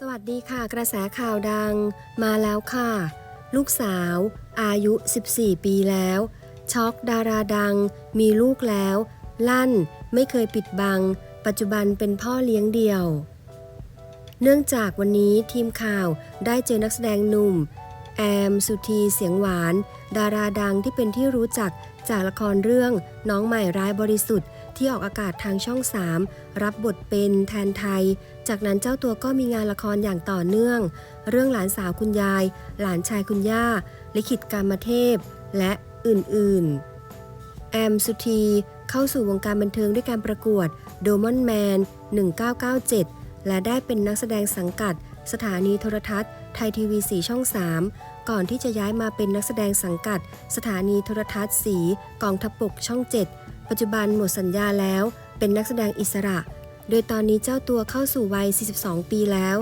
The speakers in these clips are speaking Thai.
สวัสดีค่ะ กระแสข่าวดังมาแล้วค่ะ ลูกสาว อายุ 14 ปีแล้ว ช็อกดาราดัง มีลูกแล้ว ลั่นไม่เคยปิดบัง ปัจจุบันเป็นพ่อเลี้ยงเดี่ยว เนื่องจากวันนี้ทีมข่าวได้เจอนักแสดงหนุ่ม แอม สุธีเสียงหวาน ดาราดังที่เป็นที่รู้จักจากละครเรื่องน้องใหม่ร้ายบริสุทธิ์ ที่ออกอากาศทางช่อง 3 รับบทเป็นแทนไทย จากนั้นเจ้าตัวก็มีงานละครอย่างต่อเนื่อง เรื่องหลานสาวคุณยาย หลานชายคุณย่า ลิขิตกรรมเทพ และอื่นๆ แอมสุธีเข้าสู่วงการบันเทิงด้วยการประกวดโดมอนแมน1997 และได้เป็นนักแสดงสังกัด สถานีโทรทัศน์ไทยทีวีสีช่อง 3 ก่อนที่จะย้ายมาเป็นนักแสดงสังกัด สถานีโทรทัศน์สีกองทัพบกช่อง 7 ปัจจุบันหมดสัญญาแล้ว เป็นนักแสดงอิสระ โดยตอนนี้เจ้าตัวเข้าสู่วัย 42 ปีแล้ว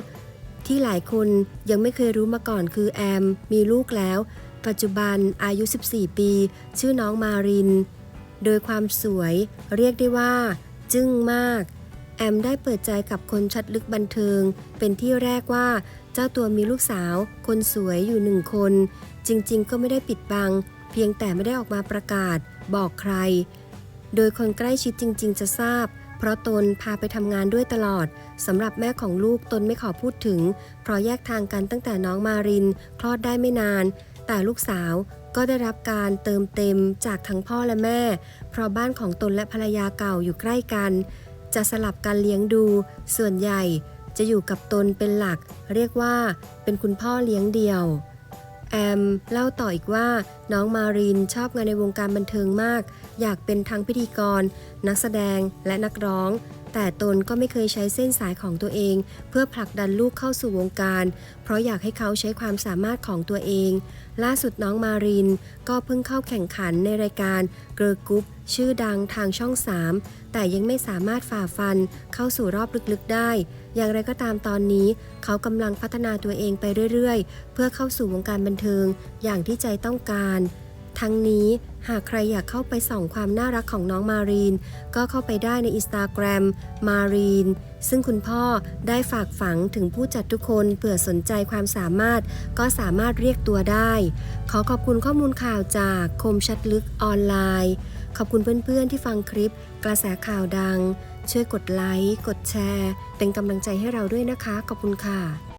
ที่หลายคนยังไม่เคยรู้มาก่อนคือแอม มีลูกแล้ว ปัจจุบันอายุ 14 ปี ชื่อน้องมาริน โดยความสวยเรียกได้ว่า จึ้งมาก แอมได้เปิดใจกับคนชัดลึกบันเทิง เป็นที่แรกว่า เจ้าตัวมีลูกสาว คนสวยอยู่หนึ่งคน จริงๆ ก็ไม่ได้ปิดบัง เพียงแต่ไม่ได้ออกมาประกาศ บอกใคร โดยคนใกล้ชิดจริง ๆ จะทราบ เพราะตนพาไปทำงานด้วยตลอดสำหรับแม่ของลูกตนไม่ขอพูดถึง เพราะแยกทางกันตั้งแต่น้องมาริน คลอดได้ไม่นาน แต่ลูกสาวก็ได้รับการเติมเต็มจากทั้งพ่อและแม่ เพราะบ้านของตนและภรรยาเก่าอยู่ใกล้กัน จะสลับการเลี้ยงดู ส่วนใหญ่จะอยู่กับตนเป็นหลัก เรียกว่าเป็นคุณพ่อเลี้ยงเดี่ยว แอม เล่าต่ออีกว่าน้องมารินชอบงานในวงการบันเทิงมาก อยากเป็นทั้งพิธีกร นักแสดงและนักร้อง แต่ตนก็ไม่เคยใช้เส้นสายของตัวเอง เพื่อผลักดันลูกเข้าสู่วงการ เพราะอยากให้เขาใช้ความสามารถของตัวเอง ล่าสุดน้องมาริน ก็เพิ่งเข้าแข่งขันในรายการเกิร์ลกรุ๊ปชื่อดังทางช่อง 3 แต่ยังไม่สามารถฝ่าฟันเข้าสู่รอบลึกๆได้ อย่างไรก็ตามตอนนี้ เขากำลังพัฒนาตัวเองไปเรื่อยๆ เพื่อเข้าสู่วงการบันเทิงอย่างที่ใจต้องการ ทั้งนี้หากใครอยากเข้าไปส่องความน่ารักของน้องมารีน ก็เข้าไปได้ในอินสตาแกรมมารีนซึ่งคุณพ่อได้ฝากฝังถึงผู้จัดทุกคนเผื่อสนใจความสามารถ ก็สามารถเรียกตัวได้ ขอขอบคุณข้อมูลข่าวจากคมชัดลึกออนไลน์ ขอบคุณเพื่อนๆที่ฟังคลิป กระแสข่าวดัง ช่วยกดไลค์ กดแชร์ เป็นกำลังใจให้เราด้วยนะคะ ขอบคุณค่ะ